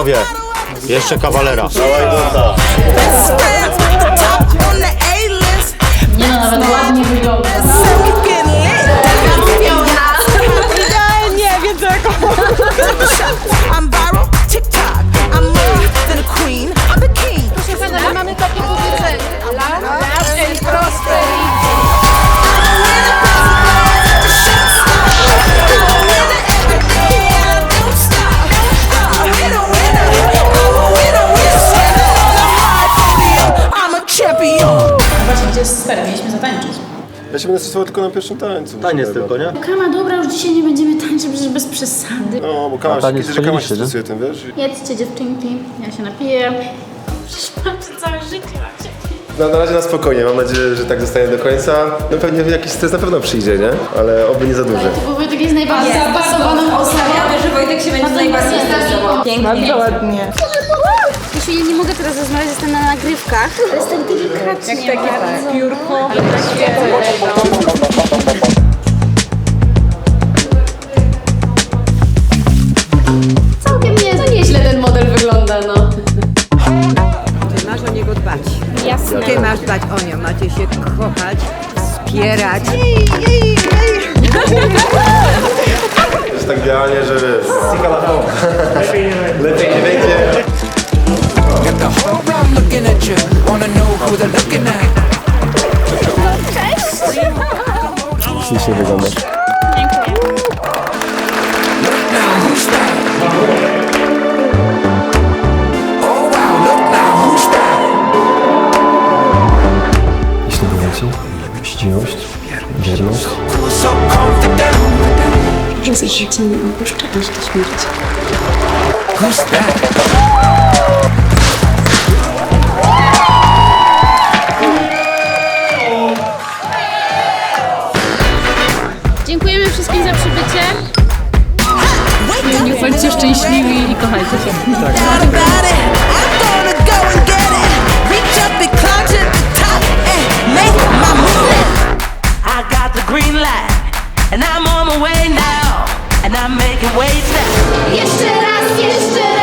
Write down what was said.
Panowie, jeszcze kawalera. Top Mieliśmy zatańczyć. Ja się będę stosował tylko na pierwszym tańcu. Taniec tylko, nie? Kama, dobra, już dzisiaj nie będziemy tańczyć, przecież bez przesady. No, bo Kama, taniec kiedy że Kama się nie? stosuje tym, wiesz? Jedzcie dziewczynki, ja się napiję. Przecież mam ciebie. No, na razie na spokojnie, mam nadzieję, że tak zostanie do końca. No pewnie jakiś stres na pewno przyjdzie, nie? Ale oby nie za duży. Bo Wojtek jest najbardziej zaawansowaną osobą. że Wojtek się będzie najbardziej stresował. Bardzo ładnie. Jeśli ja nie mogę teraz rozmawiać, jestem na nagrywkach. Ale jestem delikatnie Takie tak, piórko. Dbać. Jasne. Ty masz dbać o nią, macie się kochać, wspierać. Jest tak idealnie, że wiesz, sika na to. Lepiej nie będzie. Got the whole room looking at you. Wanna know who they're looking at. Ślicznie wyglądasz. Wyglądacie, mściwość, wierność. Cool, so confident. Że z życiem nie opuszcza aż do śmierci. Who's that? Dziękujemy wszystkim za przybycie. Niech bądźcie szczęśliwi i kochajcie się. And I'm on my way now, and I'm making waves now. Jeszcze raz, jeszcze raz,